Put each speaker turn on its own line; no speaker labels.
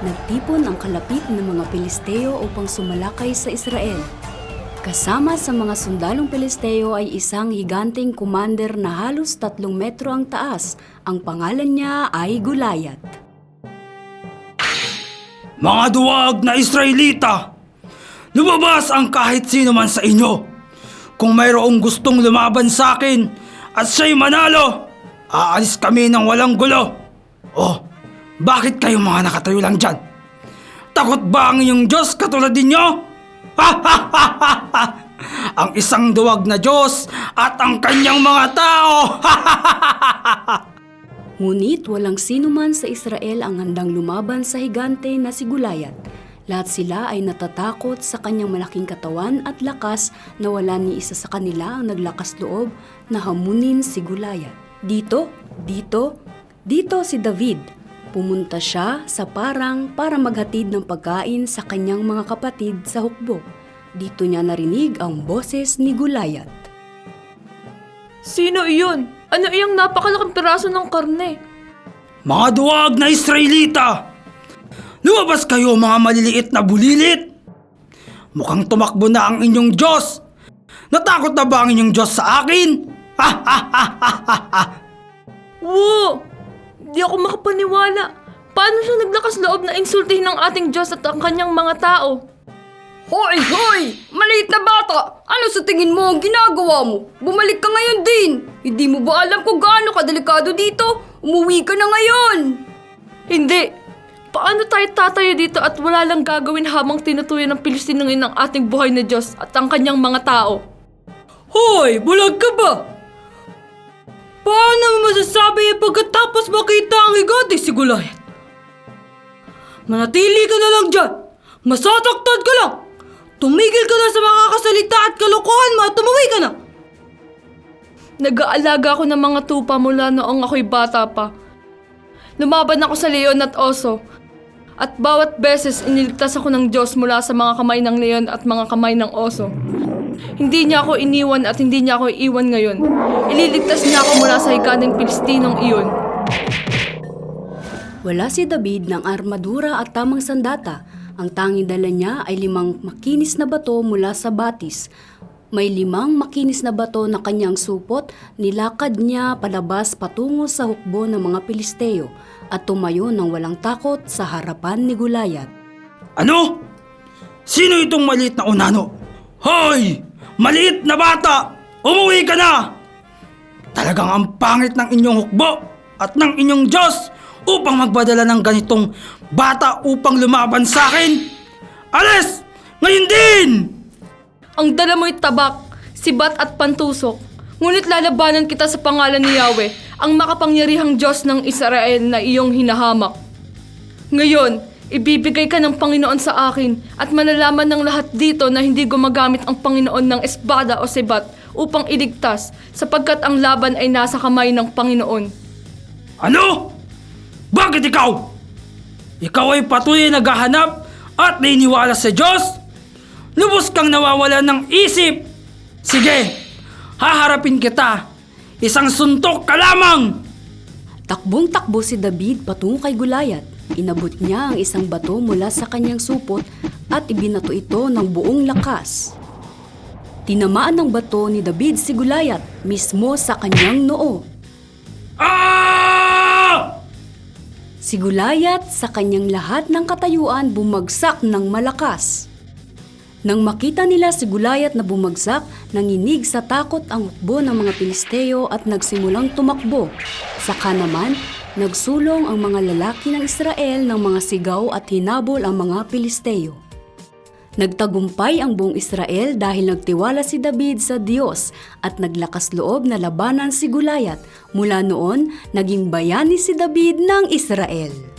nagtipon ang kalapit ng mga Pilisteo upang sumalakay sa Israel. Kasama sa mga sundalong Pilisteo ay isang higanteng commander na halos tatlong metro ang taas. Ang pangalan niya ay Gulayat.
Mga duwag na Israelita! Lumabas ang kahit sino man sa inyo. Kung mayroong gustong lumaban sa akin at siya'y manalo, aalis kami ng walang gulo. Oh, bakit kayo mga nakatayo lang dyan? Takot ba ang inyong Diyos katulad ninyo? Ha! Ang isang duwag na Diyos at ang kanyang mga tao!
Ngunit walang sino man sa Israel ang handang lumaban sa higante na si Gulayat. Lahat sila ay natatakot sa kanyang malaking katawan at lakas na wala ni isa sa kanila ang naglakas loob na hamunin si Gulayat. Dito, dito, dito si David. Pumunta siya sa parang para maghatid ng pagkain sa kanyang mga kapatid sa hukbo. Dito niya narinig ang boses ni Gulayat.
Sino iyon? Ano iyang napakalaking piraso ng karne?
Mga duwag na Israelita! Lumabas kayo mga maliliit na bulilit! Mukhang tumakbo na ang inyong Diyos! Natakot na ba ang inyong Diyos sa akin? Ha ha ha ha ha ha!
Wow! Di ako makapaniwala. Paano siya naglakas loob na insultihin ng ating Diyos at ang kanyang mga tao?
Hoy, hoy! Maliit na bata! Ano sa tingin mo ang ginagawa mo? Bumalik ka ngayon din! Hindi mo ba alam kung gaano kadelikado dito? Umuwi ka na ngayon!
Hindi! Paano tayo tatayo dito at wala lang gagawin habang tinutuyan ng Pilistinungin ng ating buhay na Diyos at ang kanyang mga tao?
Hoy! Bulag ka ba? Paano mo masasabi yan pagkatapos makita ang higante si Gulayat? Manatili ka na lang dyan! Masasaktan ka lang! Tumigil ka na sa mga kasalita at kalokohan mo at tumuwi ka na!
Nag-aalaga ako ng mga tupa mula noong ako'y bata pa. Lumaban ako sa leon at oso. At bawat beses iniligtas ako ng Diyos mula sa mga kamay ng leon at mga kamay ng oso. Hindi niya ako iniwan at hindi niya ako iiwan ngayon. Ililigtas niya ako mula sa higanting Pilistinong iyon.
Wala si David ng armadura at tamang sandata. Ang tanging dala niya ay limang makinis na bato mula sa batis. May limang makinis na bato na kanyang supot, nilakad niya palabas patungo sa hukbo ng mga Pilisteo at tumayo ng walang takot sa harapan ni Gulayat.
Ano? Sino itong maliit na unano? Hoy! Maliit na bata! Umuwi ka na! Talagang ang pangit ng inyong hukbo at ng inyong Diyos upang magpadala ng ganitong bata upang lumaban sa akin! Alis! Ngayon din!
Ang dala mo'y tabak, sibat at pantusok. Ngunit lalabanan kita sa pangalan ni Yahweh, ang makapangyarihang Diyos ng Israel na iyong hinahamak. Ngayon, ibibigay ka ng Panginoon sa akin at malalaman ng lahat dito na hindi gumagamit ang Panginoon ng espada o sibat upang iligtas sapagkat ang laban ay nasa kamay ng Panginoon.
Ano? Bakit ikaw? Ikaw ay patuloy naghahanap at naniniwala sa Diyos? Lubos kang nawawala ng isip! Sige, haharapin kita! Isang suntok ka lamang!
Takbong-takbo si David patungo kay Gulayat. Inabot niya ang isang bato mula sa kanyang supot at ibinato ito ng buong lakas. Tinamaan ng bato ni David si Gulayat mismo sa kanyang noo.
Ah!
Si Gulayat sa kanyang lahat ng katayuan bumagsak ng malakas. Nang makita nila si Gulayat na bumagsak, nanginig sa takot ang hukbo ng mga Pilisteo at nagsimulang tumakbo. Saka naman, nagsulong ang mga lalaki ng Israel ng mga sigaw at hinabol ang mga Pilisteo. Nagtagumpay ang buong Israel dahil nagtiwala si David sa Diyos at naglakas loob na labanan si Gulayat. Mula noon, naging bayani si David ng Israel.